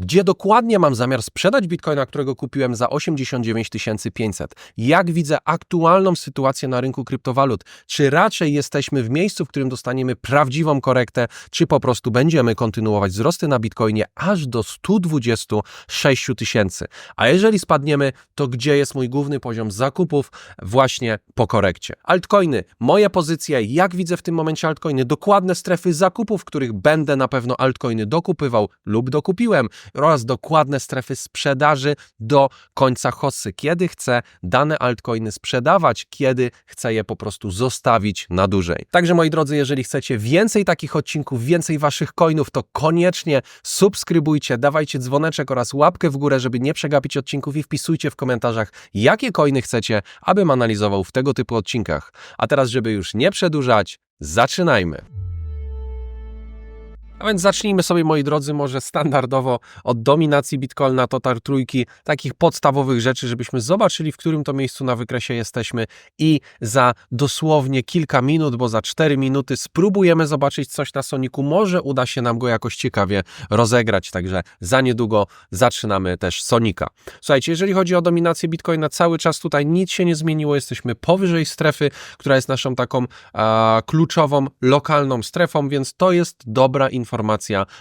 gdzie dokładnie mam zamiar sprzedać bitcoina, którego kupiłem za 89 500. Jak widzę aktualną sytuację na rynku kryptowalut? Czy raczej jesteśmy w miejscu, w którym dostaniemy prawdziwą korektę, czy po prostu będziemy kontynuować wzrosty na bitcoinie aż do 126 tysięcy? A jeżeli spadniemy, to gdzie jest mój główny poziom zakupów właśnie po korekcie? Altcoiny, moje pozycje, jak widzę w tym momencie altcoiny, dokładne strefy zakupów, w których będę na pewno altcoiny dokupywał lub dokupiłem oraz dokładne strefy sprzedaży do końca hossy, kiedy chcę dane altcoiny sprzedawać, kiedy chcę je po prostu zostawić na dłużej. Także moi drodzy, jeżeli chcecie więcej takich odcinków, więcej waszych coinów, to koniecznie subskrybujcie, dawajcie dzwoneczek oraz łapkę w górę, żeby nie przegapić odcinków i wpisujcie w komentarzach, jakie coiny chcecie, abym analizował w tego typu odcinkach. A teraz, żeby już nie przedłużać, zaczynajmy. A więc zacznijmy sobie, moi drodzy, może standardowo od dominacji Bitcoina, Total Trójki, takich podstawowych rzeczy, żebyśmy zobaczyli, w którym to miejscu na wykresie jesteśmy i za dosłownie kilka minut, bo za 4 minuty spróbujemy zobaczyć coś na Soniku. Może uda się nam go jakoś ciekawie rozegrać, także za niedługo zaczynamy też Sonika. Słuchajcie, jeżeli chodzi o dominację Bitcoina, cały czas tutaj nic się nie zmieniło, jesteśmy powyżej strefy, która jest naszą taką kluczową, lokalną strefą, więc to jest dobra informacja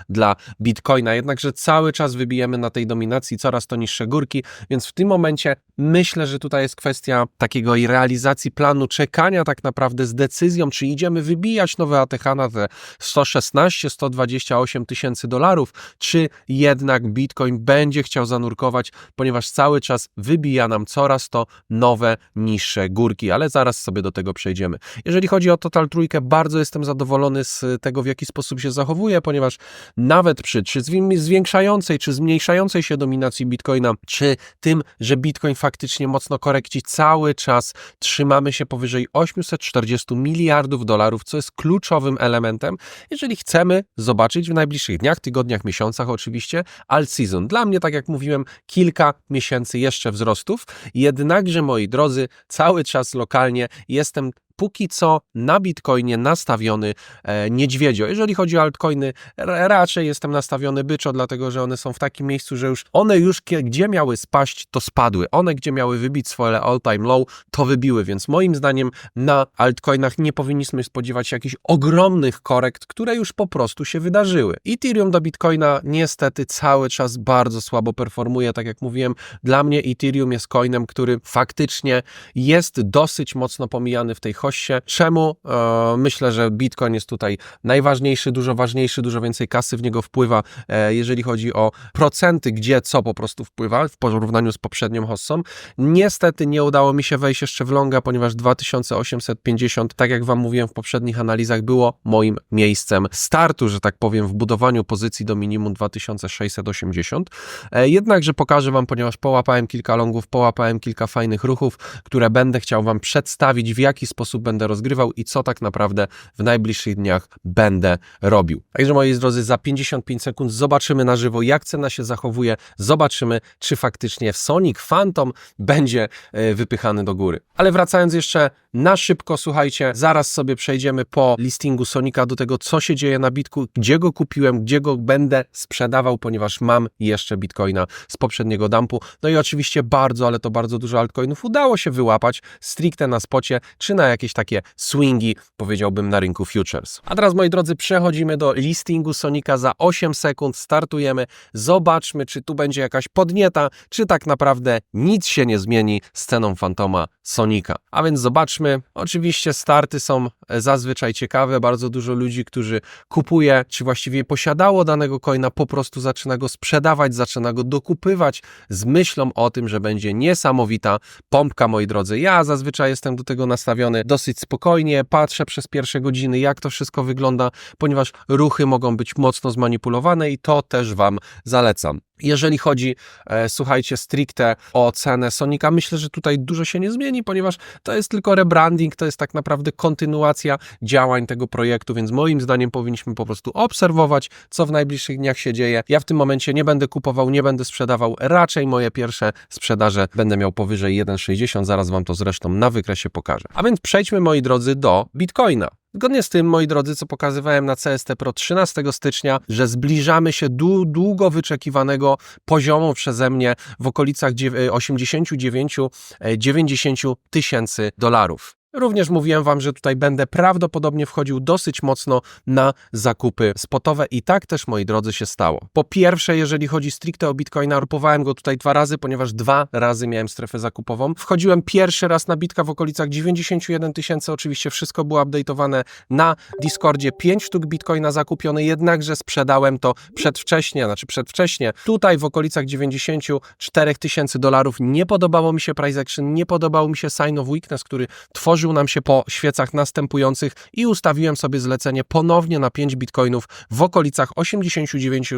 dla Bitcoina. Jednakże cały czas wybijemy na tej dominacji coraz to niższe górki, więc w tym momencie myślę, że tutaj jest kwestia takiego i realizacji planu, czekania tak naprawdę z decyzją, czy idziemy wybijać nowe ATH na te 116-128 tysięcy dolarów, czy jednak Bitcoin będzie chciał zanurkować, ponieważ cały czas wybija nam coraz to nowe, niższe górki, ale zaraz sobie do tego przejdziemy. Jeżeli chodzi o Total Trójkę, bardzo jestem zadowolony z tego, w jaki sposób się zachowuje, ponieważ nawet przy czy zwiększającej, czy zmniejszającej się dominacji Bitcoina, czy tym, że Bitcoin faktycznie mocno korekci, cały czas trzymamy się powyżej 840 miliardów dolarów, co jest kluczowym elementem, jeżeli chcemy zobaczyć w najbliższych dniach, tygodniach, miesiącach oczywiście alt season. Dla mnie, tak jak mówiłem, kilka miesięcy jeszcze wzrostów, jednakże moi drodzy, cały czas lokalnie jestem póki co na Bitcoinie nastawiony e, niedźwiedzio. Jeżeli chodzi o altcoiny, raczej jestem nastawiony byczo, dlatego że one są w takim miejscu, że już one już gdzie miały spaść, to spadły. One gdzie miały wybić swoje all-time low, to wybiły, więc moim zdaniem na altcoinach nie powinniśmy spodziewać się jakichś ogromnych korekt, które już po prostu się wydarzyły. Ethereum do Bitcoina niestety cały czas bardzo słabo performuje, tak jak mówiłem, dla mnie Ethereum jest coinem, który faktycznie jest dosyć mocno pomijany w tej hoście. Czemu? E, myślę, że Bitcoin jest tutaj najważniejszy, dużo ważniejszy, dużo więcej kasy w niego wpływa, e, jeżeli chodzi o procenty, gdzie co po prostu wpływa w porównaniu z poprzednią hossą. Niestety nie udało mi się wejść jeszcze w longa, ponieważ 2850, tak jak Wam mówiłem w poprzednich analizach, było moim miejscem startu, że tak powiem, w budowaniu pozycji do minimum 2680. E, jednakże pokażę Wam, ponieważ połapałem kilka longów, połapałem kilka fajnych ruchów, które będę chciał Wam przedstawić, w jaki sposób będę rozgrywał i co tak naprawdę w najbliższych dniach będę robił. Także moi drodzy, za 55 sekund zobaczymy na żywo, jak cena się zachowuje, zobaczymy, czy faktycznie Sonic Phantom będzie e, wypychany do góry. Ale wracając jeszcze na szybko, słuchajcie, zaraz sobie przejdziemy po listingu Sonika do tego, co się dzieje na Bitku, gdzie go kupiłem, gdzie go będę sprzedawał, ponieważ mam jeszcze Bitcoina z poprzedniego dumpu. No i oczywiście bardzo, ale to bardzo dużo altcoinów udało się wyłapać stricte na spocie, czy na jakieś takie swingi, powiedziałbym, na rynku futures. A teraz, moi drodzy, przechodzimy do listingu Sonika za 8 sekund, startujemy, zobaczmy, czy tu będzie jakaś podnieta, czy tak naprawdę nic się nie zmieni z ceną Fantoma Sonika. A więc zobaczmy, oczywiście starty są zazwyczaj ciekawe, bardzo dużo ludzi, którzy kupuje, czy właściwie posiadało danego coina, po prostu zaczyna go sprzedawać, zaczyna go dokupywać z myślą o tym, że będzie niesamowita pompka, moi drodzy. Ja zazwyczaj jestem do tego nastawiony dosyć spokojnie, patrzę przez pierwsze godziny, jak to wszystko wygląda, ponieważ ruchy mogą być mocno zmanipulowane i to też Wam zalecam. Jeżeli chodzi, e, słuchajcie, stricte o cenę Sonika, myślę, że tutaj dużo się nie zmieni, ponieważ to jest tylko rebranding, to jest tak naprawdę kontynuacja działań tego projektu, więc moim zdaniem powinniśmy po prostu obserwować, co w najbliższych dniach się dzieje. Ja w tym momencie nie będę kupował, nie będę sprzedawał, raczej moje pierwsze sprzedaże będę miał powyżej 1,60, zaraz Wam to zresztą na wykresie pokażę. A więc przejdźmy, moi drodzy, do Bitcoina. Zgodnie z tym, moi drodzy, co pokazywałem na CST Pro 13 stycznia, że zbliżamy się do długo wyczekiwanego poziomu przeze mnie w okolicach dziew- 89-90 tysięcy dolarów. Również mówiłem Wam, że tutaj będę prawdopodobnie wchodził dosyć mocno na zakupy spotowe i tak też, moi drodzy, się stało. Po pierwsze, jeżeli chodzi stricte o Bitcoina, kupowałem go tutaj dwa razy, ponieważ dwa razy miałem strefę zakupową. Wchodziłem pierwszy raz na bitka w okolicach 91 tysięcy, oczywiście wszystko było update'owane na Discordzie. 5 sztuk Bitcoina zakupione, jednakże sprzedałem to przedwcześnie, znaczy przedwcześnie. Tutaj w okolicach 94 tysięcy dolarów nie podobało mi się price action, nie podobał mi się sign of weakness, który tworzył nam się po świecach następujących i ustawiłem sobie zlecenie ponownie na 5 bitcoinów w okolicach 89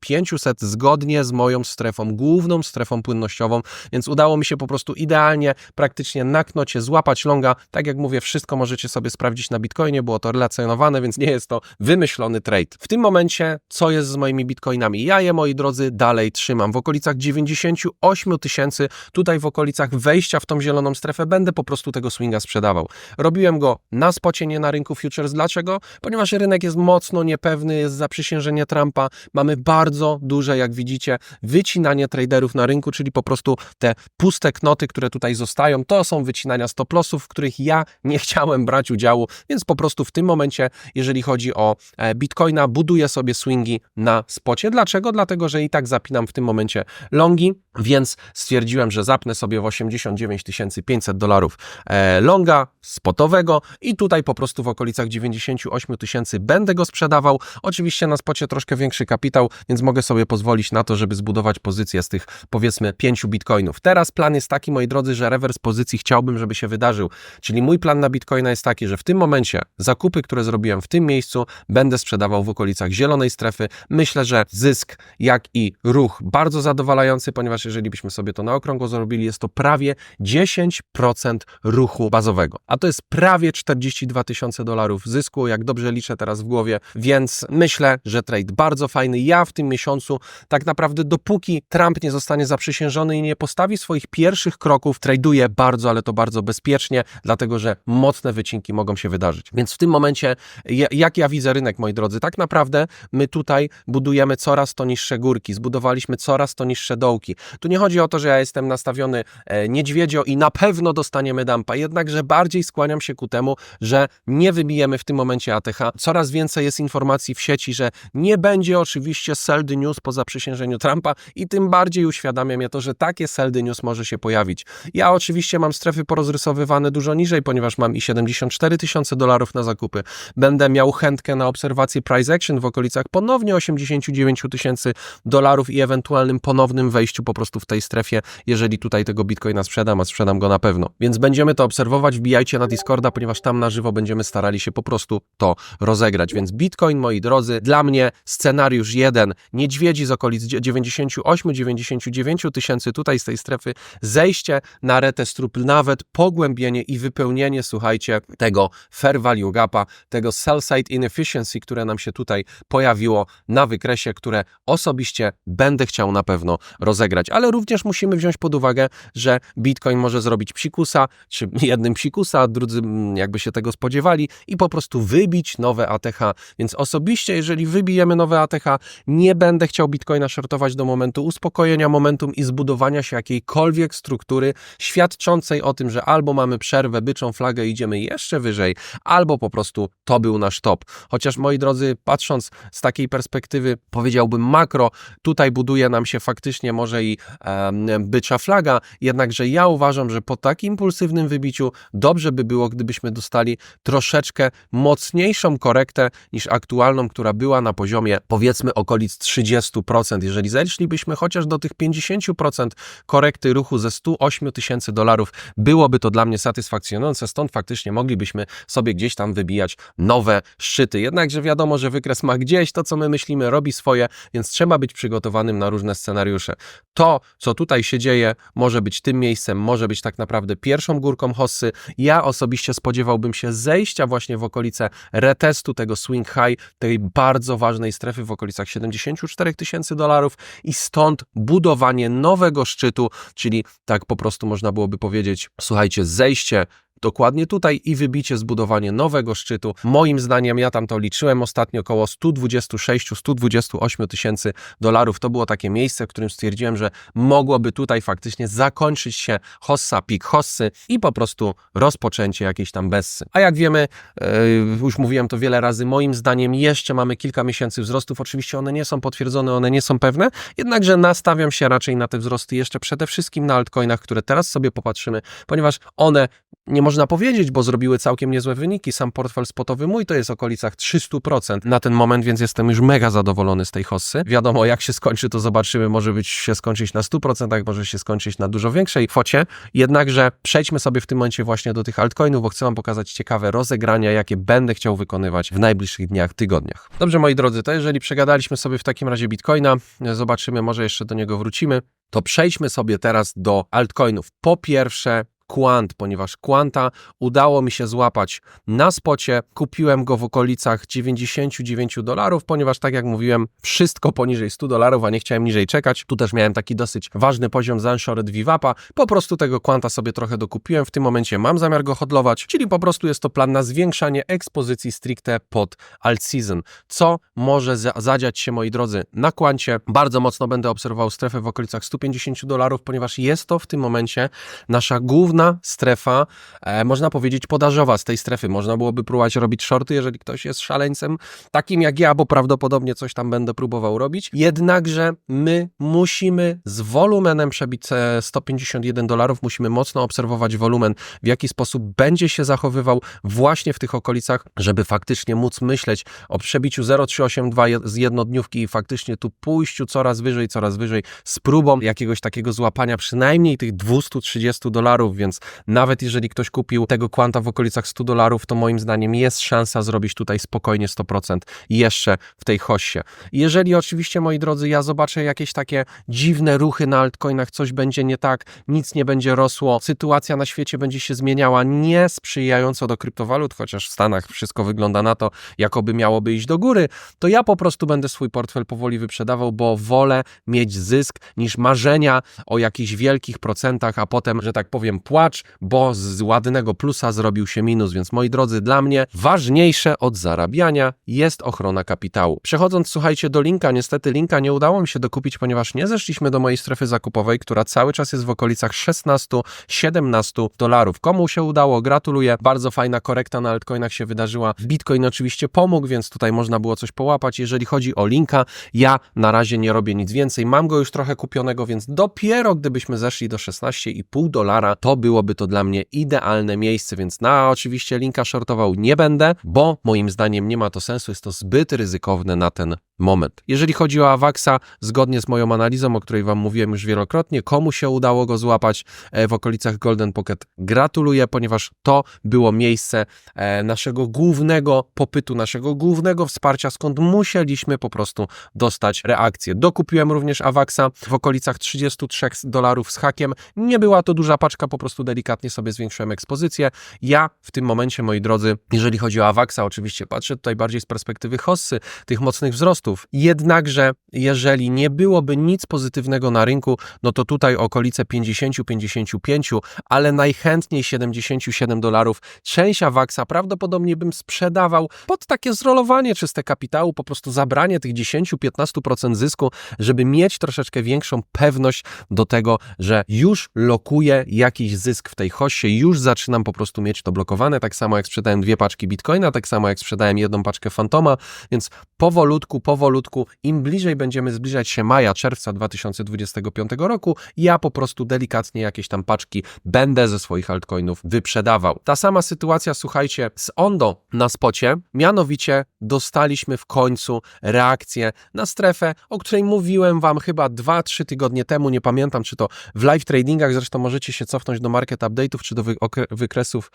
500 zgodnie z moją strefą, główną strefą płynnościową, więc udało mi się po prostu idealnie, praktycznie na knocie złapać longa. Tak jak mówię, wszystko możecie sobie sprawdzić na bitcoinie, było to relacjonowane, więc nie jest to wymyślony trade. W tym momencie, co jest z moimi bitcoinami? Ja je, moi drodzy, dalej trzymam w okolicach 98 tysięcy, tutaj w okolicach wejścia w tą zieloną strefę będę po prostu tego swinga sprzedawał. Robiłem go na spocie, nie na rynku futures. Dlaczego? Ponieważ rynek jest mocno niepewny, jest zaprzysiężenie Trumpa. Mamy bardzo duże, jak widzicie, wycinanie traderów na rynku, czyli po prostu te puste knoty, które tutaj zostają, to są wycinania stop lossów, w których ja nie chciałem brać udziału, więc po prostu w tym momencie, jeżeli chodzi o e, Bitcoina, buduję sobie swingi na spocie. Dlaczego? Dlatego, że i tak zapinam w tym momencie longi, więc stwierdziłem, że zapnę sobie w 89 500 dolarów e, spotowego i tutaj po prostu w okolicach 98 tysięcy będę go sprzedawał. Oczywiście na spocie troszkę większy kapitał, więc mogę sobie pozwolić na to, żeby zbudować pozycję z tych powiedzmy 5 bitcoinów. Teraz plan jest taki, moi drodzy, że rewers pozycji chciałbym, żeby się wydarzył. Czyli mój plan na bitcoina jest taki, że w tym momencie zakupy, które zrobiłem w tym miejscu, będę sprzedawał w okolicach zielonej strefy. Myślę, że zysk, jak i ruch bardzo zadowalający, ponieważ jeżeli byśmy sobie to na okrągło zrobili, jest to prawie 10% ruchu bazowego. A to jest prawie 42 tysiące dolarów zysku, jak dobrze liczę teraz w głowie, więc myślę, że trade bardzo fajny. Ja w tym miesiącu tak naprawdę dopóki Trump nie zostanie zaprzysiężony i nie postawi swoich pierwszych kroków, traduję bardzo, ale to bardzo bezpiecznie, dlatego że mocne wycinki mogą się wydarzyć. Więc w tym momencie, ja- jak ja widzę rynek, moi drodzy, tak naprawdę my tutaj budujemy coraz to niższe górki, zbudowaliśmy coraz to niższe dołki. Tu nie chodzi o to, że ja jestem nastawiony e, niedźwiedzio i na pewno dostaniemy dumpa, jednakże bardziej skłaniam się ku temu, że nie wybijemy w tym momencie ATH. Coraz więcej jest informacji w sieci, że nie będzie oczywiście the news po zaprzysiężeniu Trumpa i tym bardziej uświadamia mnie to, że takie the news może się pojawić. Ja oczywiście mam strefy porozrysowywane dużo niżej, ponieważ mam i 74 tysiące dolarów na zakupy. Będę miał chętkę na obserwację price action w okolicach ponownie 89 tysięcy dolarów i ewentualnym ponownym wejściu po prostu w tej strefie, jeżeli tutaj tego bitcoina sprzedam, a sprzedam go na pewno. Więc będziemy to obserwować, wbijajcie na Discorda, ponieważ tam na żywo będziemy starali się po prostu to rozegrać. Więc bitcoin, moi drodzy, dla mnie scenariusz jeden, niedźwiedzi z okolic 98-99 tysięcy tutaj z tej strefy, zejście na retest lub nawet pogłębienie i wypełnienie, słuchajcie, tego fair value gapa, tego sell side inefficiency, które nam się tutaj pojawiło na wykresie, które osobiście będę chciał na pewno rozegrać. Ale również musimy wziąć pod uwagę, że Bitcoin może zrobić psikusa, czy jednym psikusa, a drudzy mm, jakby się tego spodziewali i po prostu wybić nowe ATH. Więc osobiście, jeżeli wybijemy nowe ATH, nie będę chciał Bitcoina shortować do momentu uspokojenia momentum i zbudowania się jakiejkolwiek struktury świadczącej o tym, że albo mamy przerwę, byczą flagę idziemy jeszcze wyżej, albo po prostu to był nasz top. Chociaż moi drodzy, patrząc z takiej perspektywy, powiedziałbym makro, tutaj buduje nam się faktycznie może i bycza flaga, jednakże ja uważam, że po tak impulsywnym wybiciu dobrze by było, gdybyśmy dostali troszeczkę mocniejszą korektę niż aktualną, która była na poziomie powiedzmy okolic 30%. Jeżeli zeszlibyśmy chociaż do tych 50% korekty ruchu ze 108 tysięcy dolarów, byłoby to dla mnie satysfakcjonujące, stąd faktycznie moglibyśmy sobie gdzieś tam wybijać nowe szczyty. Jednakże wiadomo, że wykres ma gdzieś to, co my myślimy, robi swoje, więc trzeba być przygotowanym na różne scenariusze. To, co tutaj się dzieje, może być tym miejscem, może być tak naprawdę pierwszą górką hossy. Ja osobiście spodziewałbym się zejścia właśnie w okolice retestu tego swing high, tej bardzo ważnej strefy w okolicach 74 tysięcy dolarów i stąd budowanie nowego szczytu, czyli tak po prostu można byłoby powiedzieć, słuchajcie, zejście dokładnie tutaj i wybicie, zbudowanie nowego szczytu. Moim zdaniem, ja tam to liczyłem ostatnio, około 126-128 tysięcy dolarów. To było takie miejsce, w którym stwierdziłem, że mogłoby tutaj faktycznie zakończyć się hossa, pik hossy i po prostu rozpoczęcie jakiejś tam bessy. A jak wiemy, e, już mówiłem to wiele razy, moim zdaniem jeszcze mamy kilka miesięcy wzrostów. Oczywiście one nie są potwierdzone, one nie są pewne, jednakże nastawiam się raczej na te wzrosty jeszcze przede wszystkim na altcoinach, które teraz sobie popatrzymy, ponieważ one nie można powiedzieć, bo zrobiły całkiem niezłe wyniki. Sam portfel spotowy mój to jest w okolicach 300% na ten moment, więc jestem już mega zadowolony z tej hossy. Wiadomo, jak się skończy, to zobaczymy. Może być się skończyć na 100%, może się skończyć na dużo większej kwocie. Jednakże przejdźmy sobie w tym momencie właśnie do tych altcoinów, bo chcę Wam pokazać ciekawe rozegrania, jakie będę chciał wykonywać w najbliższych dniach, tygodniach. Dobrze, moi drodzy, to jeżeli przegadaliśmy sobie w takim razie Bitcoina, zobaczymy, może jeszcze do niego wrócimy, to przejdźmy sobie teraz do altcoinów. Po pierwsze, Quant, ponieważ Quanta udało mi się złapać na spocie. Kupiłem go w okolicach 99 dolarów, ponieważ tak jak mówiłem, wszystko poniżej 100 dolarów, a nie chciałem niżej czekać. Tu też miałem taki dosyć ważny poziom z Unshored VWAP-a. Po prostu tego Quanta sobie trochę dokupiłem. W tym momencie mam zamiar go hodlować, czyli po prostu jest to plan na zwiększanie ekspozycji stricte pod alt season. Co może za zadziać się, moi drodzy, na Quancie? Bardzo mocno będę obserwował strefę w okolicach 150 dolarów, ponieważ jest to w tym momencie nasza główna strefa, e, można powiedzieć, podażowa z tej strefy. Można byłoby próbować robić shorty, jeżeli ktoś jest szaleńcem takim jak ja, bo prawdopodobnie coś tam będę próbował robić. Jednakże my musimy z wolumenem przebić e, 151 dolarów, musimy mocno obserwować wolumen, w jaki sposób będzie się zachowywał właśnie w tych okolicach, żeby faktycznie móc myśleć o przebiciu 0,382 je- z jednodniówki i faktycznie tu pójściu coraz wyżej, coraz wyżej z próbą jakiegoś takiego złapania przynajmniej tych 230 dolarów, więc nawet jeżeli ktoś kupił tego kwanta w okolicach 100 dolarów, to moim zdaniem jest szansa zrobić tutaj spokojnie 100% jeszcze w tej hossie. Jeżeli oczywiście, moi drodzy, ja zobaczę jakieś takie dziwne ruchy na altcoinach, coś będzie nie tak, nic nie będzie rosło, sytuacja na świecie będzie się zmieniała niesprzyjająco do kryptowalut, chociaż w Stanach wszystko wygląda na to, jakoby miałoby iść do góry, to ja po prostu będę swój portfel powoli wyprzedawał, bo wolę mieć zysk niż marzenia o jakichś wielkich procentach, a potem, że tak powiem, płacz, bo z ładnego plusa zrobił się minus. Więc moi drodzy, dla mnie ważniejsze od zarabiania jest ochrona kapitału. Przechodząc, słuchajcie, do linka, niestety linka nie udało mi się dokupić, ponieważ nie zeszliśmy do mojej strefy zakupowej, która cały czas jest w okolicach 16-17 dolarów. Komu się udało, gratuluję. Bardzo fajna korekta na altcoinach się wydarzyła. Bitcoin oczywiście pomógł, więc tutaj można było coś połapać. Jeżeli chodzi o linka, ja na razie nie robię nic więcej. Mam go już trochę kupionego, więc dopiero gdybyśmy zeszli do 16,5 dolara, to byłoby to dla mnie idealne miejsce, więc na oczywiście linka shortował nie będę, bo moim zdaniem nie ma to sensu, jest to zbyt ryzykowne na ten moment. Jeżeli chodzi o Avaxa, zgodnie z moją analizą, o której Wam mówiłem już wielokrotnie, komu się udało go złapać e, w okolicach Golden Pocket, gratuluję, ponieważ to było miejsce e, naszego głównego popytu, naszego głównego wsparcia, skąd musieliśmy po prostu dostać reakcję. Dokupiłem również Avaxa w okolicach 33 dolarów z hakiem. Nie była to duża paczka, po prostu delikatnie sobie zwiększyłem ekspozycję. Ja w tym momencie, moi drodzy, jeżeli chodzi o oczywiście patrzę tutaj bardziej z perspektywy hossy, tych mocnych wzrostów. Jednakże, jeżeli nie byłoby nic pozytywnego na rynku, no to tutaj okolice 50-55, ale najchętniej 77 dolarów. Część Avaxa prawdopodobnie bym sprzedawał pod takie zrolowanie czyste kapitału, po prostu zabranie tych 10-15% zysku, żeby mieć troszeczkę większą pewność do tego, że już lokuję jakiś zysk w tej hoście, już zaczynam po prostu mieć to blokowane, tak samo jak sprzedałem dwie paczki Bitcoina, tak samo jak sprzedałem jedną paczkę Fantoma, więc powolutku, powolutku, im bliżej będziemy zbliżać się maja, czerwca 2025 roku, ja po prostu delikatnie jakieś tam paczki będę ze swoich altcoinów wyprzedawał. Ta sama sytuacja, słuchajcie, z Ondo na spocie, mianowicie dostaliśmy w końcu reakcję na strefę, o której mówiłem Wam chyba 2-3 tygodnie temu, nie pamiętam czy to w live tradingach, zresztą możecie się cofnąć do market update'ów, czy do wykresów,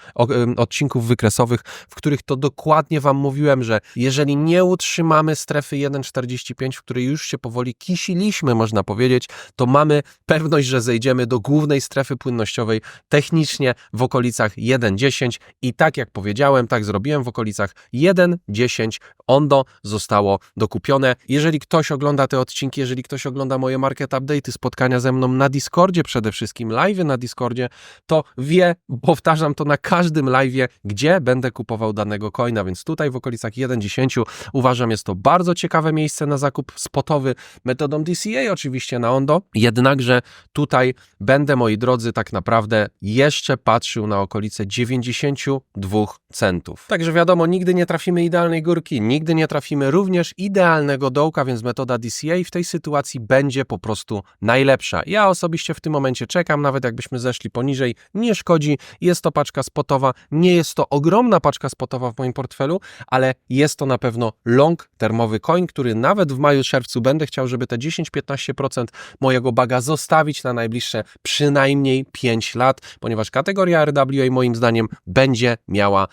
odcinków wykresowych, w których to dokładnie Wam mówiłem, że jeżeli nie utrzymamy strefy 1,45, w której już się powoli kisiliśmy, można powiedzieć, to mamy pewność, że zejdziemy do głównej strefy płynnościowej technicznie w okolicach 1,10 i tak jak powiedziałem, tak zrobiłem w okolicach 1,10 Ondo zostało dokupione. Jeżeli ktoś ogląda te odcinki, jeżeli ktoś ogląda moje market update'y, spotkania ze mną na Discordzie przede wszystkim, live na Discordzie, to wie, powtarzam to na każdym live'ie, gdzie będę kupował danego coina, więc tutaj w okolicach 1.10 uważam jest to bardzo ciekawe miejsce na zakup spotowy metodą DCA oczywiście na Ondo, jednakże tutaj będę, moi drodzy, tak naprawdę jeszcze patrzył na okolice 92 centów. Także wiadomo, nigdy nie trafimy idealnej górki, nigdy nie trafimy również idealnego dołka, więc metoda DCA w tej sytuacji będzie po prostu najlepsza. Ja osobiście w tym momencie czekam, nawet jakbyśmy zeszli poniżej, nie szkodzi. Jest to paczka spotowa, nie jest to ogromna paczka spotowa w moim portfelu, ale jest to na pewno long termowy coin, który nawet w maju, czerwcu będę chciał, żeby te 10-15% mojego baga zostawić na najbliższe przynajmniej 5 lat, ponieważ kategoria RWA moim zdaniem będzie miała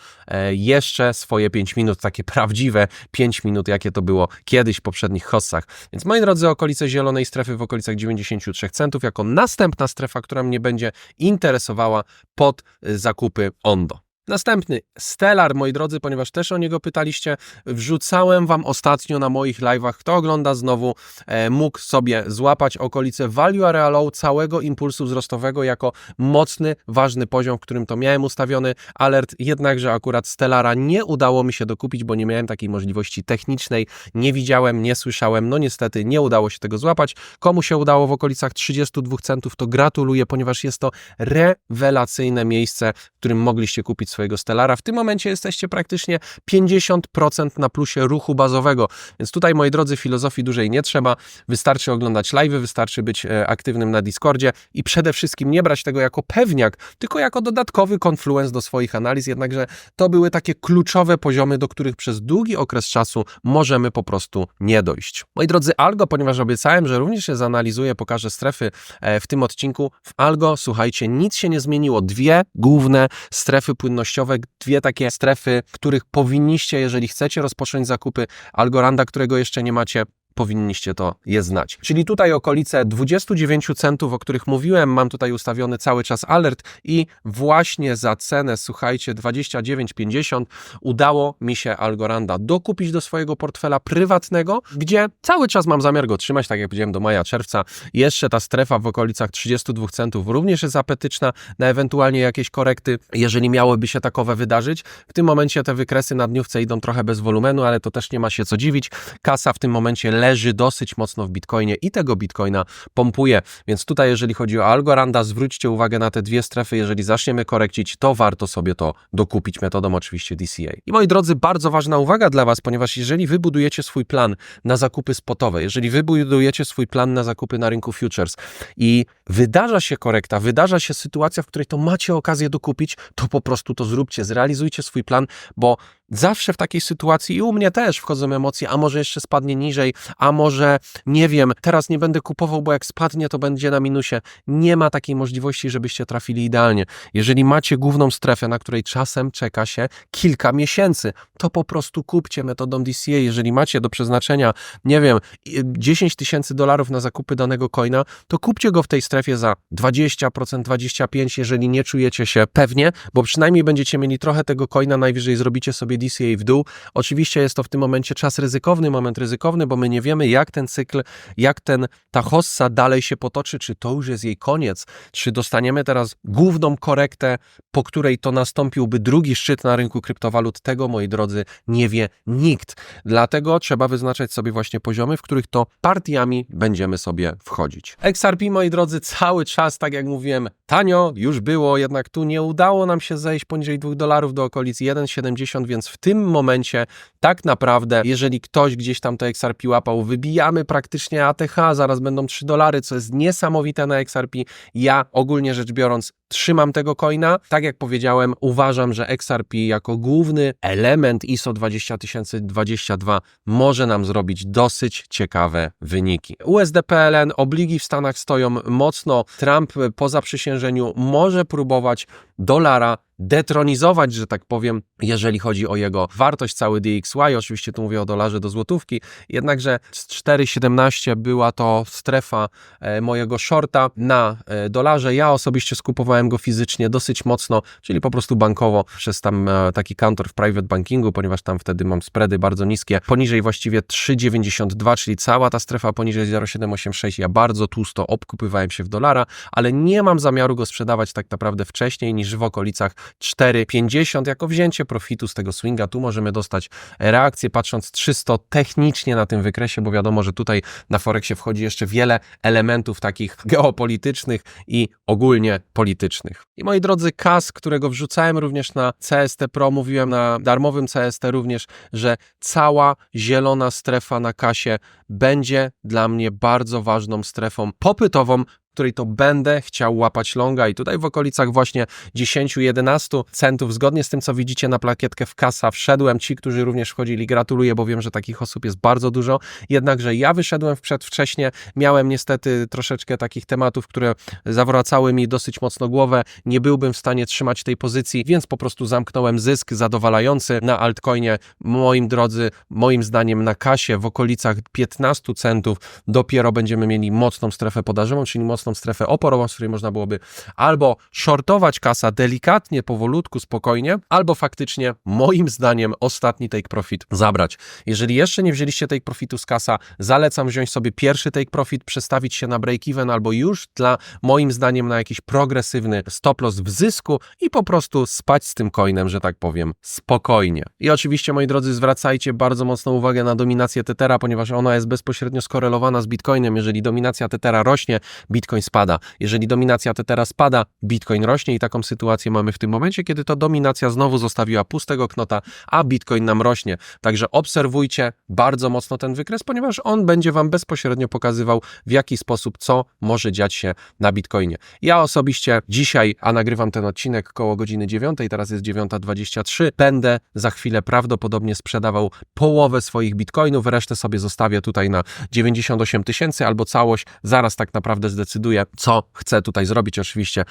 jeszcze swoje 5 minut, takie prawdziwe 5 minut, jakie to było kiedyś w poprzednich hossach. Więc moi drodzy, okolice zielonej strefy w okolicach 93 centów jako następna strefa, która mnie będzie interesowała pod y, zakupy Ondo. Następny, Stellar, moi drodzy, ponieważ też o niego pytaliście, wrzucałem Wam ostatnio na moich live'ach, kto ogląda znowu, e, mógł sobie złapać okolice value area low całego impulsu wzrostowego jako mocny, ważny poziom, w którym to miałem ustawiony alert, jednakże akurat Stellara nie udało mi się dokupić, bo nie miałem takiej możliwości technicznej, nie widziałem, nie słyszałem, no niestety nie udało się tego złapać. Komu się udało w okolicach 32 centów, to gratuluję, ponieważ jest to rewelacyjne miejsce, w którym mogliście kupić swojego Stellara. W tym momencie jesteście praktycznie 50% na plusie ruchu bazowego, więc tutaj, moi drodzy, filozofii dłużej nie trzeba. Wystarczy oglądać live, wystarczy być e, aktywnym na Discordzie i przede wszystkim nie brać tego jako pewniak, tylko jako dodatkowy konfluens do swoich analiz, jednakże to były takie kluczowe poziomy, do których przez długi okres czasu możemy po prostu nie dojść. Moi drodzy, Algo, ponieważ obiecałem, że również się zanalizuję, pokażę strefy e, w tym odcinku. W Algo, słuchajcie, nic się nie zmieniło. Dwie główne strefy płynnościowe, dwie takie strefy, których powinniście, jeżeli chcecie rozpocząć zakupy Algoranda, którego jeszcze nie macie, powinniście to je znać. Czyli tutaj okolice 29 centów, o których mówiłem, mam tutaj ustawiony cały czas alert i właśnie za cenę, słuchajcie, 29,50 udało mi się Algoranda dokupić do swojego portfela prywatnego, gdzie cały czas mam zamiar go trzymać, tak jak powiedziałem, do maja, czerwca. Jeszcze ta strefa w okolicach 32 centów również jest apetyczna na ewentualnie jakieś korekty, jeżeli miałyby się takowe wydarzyć. W tym momencie te wykresy na dniówce idą trochę bez wolumenu, ale to też nie ma się co dziwić. Kasa w tym momencie leży dosyć mocno w Bitcoinie i tego Bitcoina pompuje. Więc tutaj, jeżeli chodzi o Algoranda, zwróćcie uwagę na te dwie strefy. Jeżeli zaczniemy korekcić, to warto sobie to dokupić metodą oczywiście DCA. I moi drodzy, bardzo ważna uwaga dla Was, ponieważ jeżeli wy budujecie swój plan na zakupy spotowe, jeżeli wy budujecie swój plan na zakupy na rynku futures i wydarza się korekta, wydarza się sytuacja, w której to macie okazję dokupić, to po prostu to zróbcie, zrealizujcie swój plan, bo zawsze w takiej sytuacji i u mnie też wchodzą emocje, a może jeszcze spadnie niżej, a może nie wiem, teraz nie będę kupował, bo jak spadnie, to będzie na minusie. Nie ma takiej możliwości, żebyście trafili idealnie. Jeżeli macie główną strefę, na której czasem czeka się kilka miesięcy, to po prostu kupcie metodą DCA. Jeżeli macie do przeznaczenia, nie wiem, 10 tysięcy dolarów na zakupy danego coina, to kupcie go w tej strefie za 20%, 25%, jeżeli nie czujecie się pewnie, bo przynajmniej będziecie mieli trochę tego coina, najwyżej zrobicie sobie DCA w dół. Oczywiście jest to w tym momencie czas ryzykowny, moment ryzykowny, bo my nie wiemy, jak ten cykl, jak ten, ta hossa dalej się potoczy, czy to już jest jej koniec, czy dostaniemy teraz główną korektę, po której to nastąpiłby drugi szczyt na rynku kryptowalut. Tego, moi drodzy, nie wie nikt. Dlatego trzeba wyznaczać sobie właśnie poziomy, w których to partiami będziemy sobie wchodzić. XRP, moi drodzy, cały czas, tak jak mówiłem, tanio już było, jednak tu nie udało nam się zejść poniżej 2 dolarów do okolic 1,70, więc w tym momencie tak naprawdę, jeżeli ktoś gdzieś tam to XRP łapał, wybijamy praktycznie ATH, zaraz będą 3 dolary, co jest niesamowite na XRP. Ja ogólnie rzecz biorąc trzymam tego coina. Tak jak powiedziałem, uważam, że XRP jako główny element ISO 20022 może nam zrobić dosyć ciekawe wyniki. USDPLN, obligi w Stanach stoją mocno. Trump po zaprzysiężeniu może próbować dolara detronizować, że tak powiem, jeżeli chodzi o jego wartość, cały DXY. Oczywiście tu mówię o dolarze do złotówki. Jednakże z 4,17 była to strefa e, mojego shorta na e, dolarze. Ja osobiście skupowałem go fizycznie dosyć mocno, czyli po prostu bankowo przez tam e, taki kantor w private bankingu, ponieważ tam wtedy mam spready bardzo niskie, poniżej właściwie 3,92, czyli cała ta strefa poniżej 0,786. Ja bardzo tłusto obkupywałem się w dolara, ale nie mam zamiaru go sprzedawać tak naprawdę wcześniej niż w okolicach 4,50 jako wzięcie profitu z tego swinga. Tu możemy dostać reakcję patrząc 300 technicznie na tym wykresie, bo wiadomo, że tutaj na Forexie wchodzi jeszcze wiele elementów takich geopolitycznych i ogólnie politycznych. I moi drodzy, kas, którego wrzucałem również na CST Pro, mówiłem na darmowym CST również, że cała zielona strefa na kasie będzie dla mnie bardzo ważną strefą popytową, której to będę chciał łapać longa i tutaj w okolicach właśnie 10-11 centów, zgodnie z tym, co widzicie na plakietkę w kasa, wszedłem. Ci, którzy również wchodzili, gratuluję, bo wiem, że takich osób jest bardzo dużo. Jednakże ja wyszedłem przedwcześnie, miałem niestety troszeczkę takich tematów, które zawracały mi dosyć mocno głowę. Nie byłbym w stanie trzymać tej pozycji, więc po prostu zamknąłem zysk zadowalający na altcoinie. Moim drodzy, moim zdaniem na kasie w okolicach 15 centów dopiero będziemy mieli mocną strefę podażową, czyli mocną strefę oporową, z której można byłoby albo shortować kasa delikatnie, powolutku, spokojnie, albo faktycznie, moim zdaniem, ostatni take profit zabrać. Jeżeli jeszcze nie wzięliście take profitu z kasa, zalecam wziąć sobie pierwszy take profit, przestawić się na break-even albo już dla, moim zdaniem, na jakiś progresywny stop loss w zysku i po prostu spać z tym coinem, że tak powiem, spokojnie. I oczywiście, moi drodzy, zwracajcie bardzo mocną uwagę na dominację Tethera, ponieważ ona jest bezpośrednio skorelowana z Bitcoinem. Jeżeli dominacja Tethera rośnie, Bitcoin spada. Jeżeli dominacja Tethera spada, Bitcoin rośnie i taką sytuację mamy w tym momencie, kiedy to dominacja znowu zostawiła pustego knota, a Bitcoin nam rośnie. Także obserwujcie bardzo mocno ten wykres, ponieważ on będzie Wam bezpośrednio pokazywał, w jaki sposób co może dziać się na Bitcoinie. Ja osobiście dzisiaj, a nagrywam ten odcinek koło godziny 9, teraz jest 9.23, będę za chwilę prawdopodobnie sprzedawał połowę swoich Bitcoinów, resztę sobie zostawię tutaj na 98 tysięcy albo całość, zaraz tak naprawdę zdecyduję, co chcę tutaj zrobić. Oczywiście,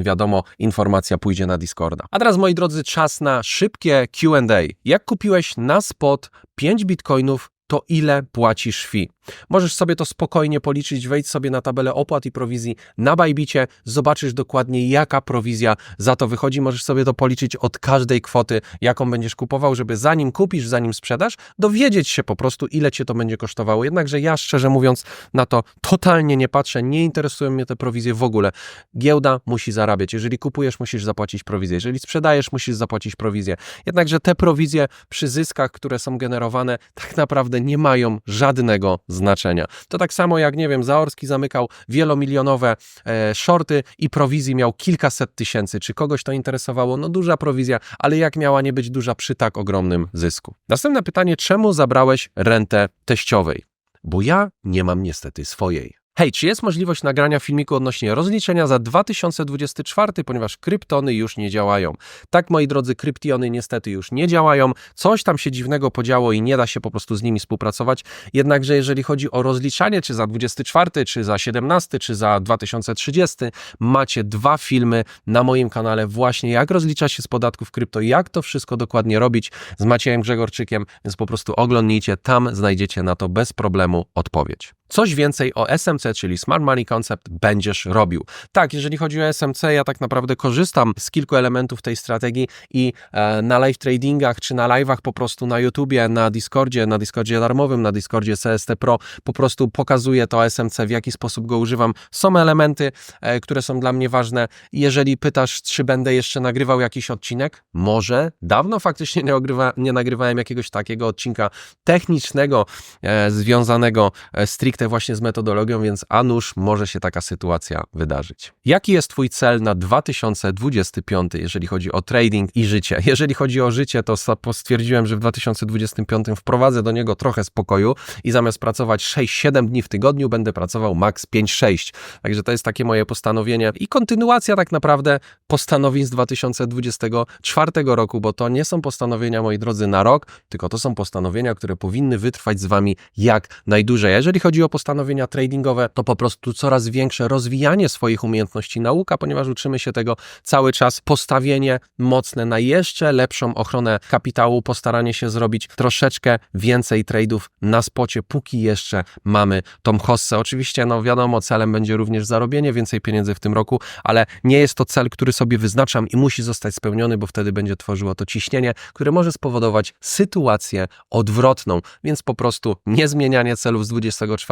wiadomo, informacja pójdzie na Discorda. A teraz, moi drodzy, czas na szybkie QA. Jak kupiłeś na spot 5 bitcoinów, to ile płacisz fee? Możesz sobie to spokojnie policzyć, wejdź sobie na tabelę opłat i prowizji na Bajbicie, zobaczysz dokładnie jaka prowizja za to wychodzi. Możesz sobie to policzyć od każdej kwoty, jaką będziesz kupował, żeby zanim kupisz, zanim sprzedasz, dowiedzieć się po prostu, ile cię to będzie kosztowało. Jednakże ja szczerze mówiąc na to totalnie nie patrzę, nie interesują mnie te prowizje w ogóle. Giełda musi zarabiać. Jeżeli kupujesz, musisz zapłacić prowizję. Jeżeli sprzedajesz, musisz zapłacić prowizję. Jednakże te prowizje przy zyskach, które są generowane, tak naprawdę nie mają żadnego znaczenia. To tak samo jak, nie wiem, Zaorski zamykał wielomilionowe e, shorty i prowizji miał kilkaset tysięcy. Czy kogoś to interesowało? No duża prowizja, ale jak miała nie być duża przy tak ogromnym zysku? Następne pytanie, czemu zabrałeś rentę teściowej? Bo ja nie mam niestety swojej. Hej, czy jest możliwość nagrania filmiku odnośnie rozliczenia za 2024, ponieważ kryptony już nie działają? Tak, moi drodzy, kryptiony niestety już nie działają. Coś tam się dziwnego podziało i nie da się po prostu z nimi współpracować. Jednakże jeżeli chodzi o rozliczanie, czy za 24, czy za 17, czy za 2030, macie dwa filmy na moim kanale właśnie jak rozlicza się z podatków krypto, jak to wszystko dokładnie robić z Maciejem Grzegorczykiem, więc po prostu oglądnijcie, tam znajdziecie na to bez problemu odpowiedź. Coś więcej o SMC, czyli Smart Money Concept, będziesz robił. Tak, jeżeli chodzi o SMC, ja tak naprawdę korzystam z kilku elementów tej strategii i e, na live tradingach czy na live'ach po prostu na YouTubie, na Discordzie, na Discordzie darmowym, na Discordzie CST Pro po prostu pokazuję to SMC, w jaki sposób go używam. Są elementy, e, które są dla mnie ważne. Jeżeli pytasz, czy będę jeszcze nagrywał jakiś odcinek, może. Dawno faktycznie nie, ogrywa, nie nagrywałem jakiegoś takiego odcinka technicznego, e, związanego e, stricte właśnie z metodologią, więc a nuż może się taka sytuacja wydarzyć. Jaki jest Twój cel na 2025, jeżeli chodzi o trading i życie? Jeżeli chodzi o życie, to stwierdziłem, że w 2025 wprowadzę do niego trochę spokoju i zamiast pracować 6-7 dni w tygodniu, będę pracował maks 5-6. Także to jest takie moje postanowienie i kontynuacja tak naprawdę postanowień z 2024 roku, bo to nie są postanowienia, moi drodzy, na rok, tylko to są postanowienia, które powinny wytrwać z Wami jak najdłużej. Jeżeli chodzi o postanowienia tradingowe to po prostu coraz większe rozwijanie swoich umiejętności nauka, ponieważ uczymy się tego cały czas, postawienie mocne na jeszcze lepszą ochronę kapitału, postaranie się zrobić troszeczkę więcej trade'ów na spocie, póki jeszcze mamy tą hossę. Oczywiście, no wiadomo, celem będzie również zarobienie więcej pieniędzy w tym roku, ale nie jest to cel, który sobie wyznaczam i musi zostać spełniony, bo wtedy będzie tworzyło to ciśnienie, które może spowodować sytuację odwrotną, więc po prostu nie zmienianie celów z 24,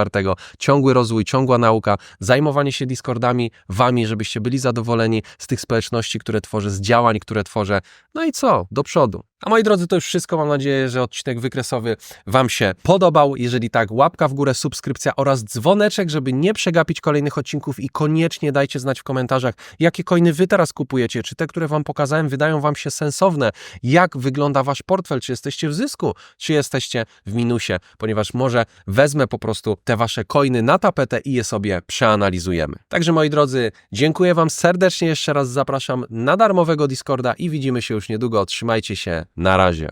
ciągły rozwój, ciągła nauka, zajmowanie się Discordami, wami, żebyście byli zadowoleni z tych społeczności, które tworzę, z działań, które tworzę. No i co? Do przodu. A moi drodzy, to już wszystko. Mam nadzieję, że odcinek wykresowy Wam się podobał. Jeżeli tak, łapka w górę, subskrypcja oraz dzwoneczek, żeby nie przegapić kolejnych odcinków i koniecznie dajcie znać w komentarzach, jakie coiny Wy teraz kupujecie. Czy te, które Wam pokazałem, wydają Wam się sensowne? Jak wygląda Wasz portfel? Czy jesteście w zysku? Czy jesteście w minusie? Ponieważ może wezmę po prostu te Wasze coiny na tapetę i je sobie przeanalizujemy. Także moi drodzy, dziękuję Wam serdecznie. Jeszcze raz zapraszam na darmowego Discorda i widzimy się już niedługo. Trzymajcie się. Na razie.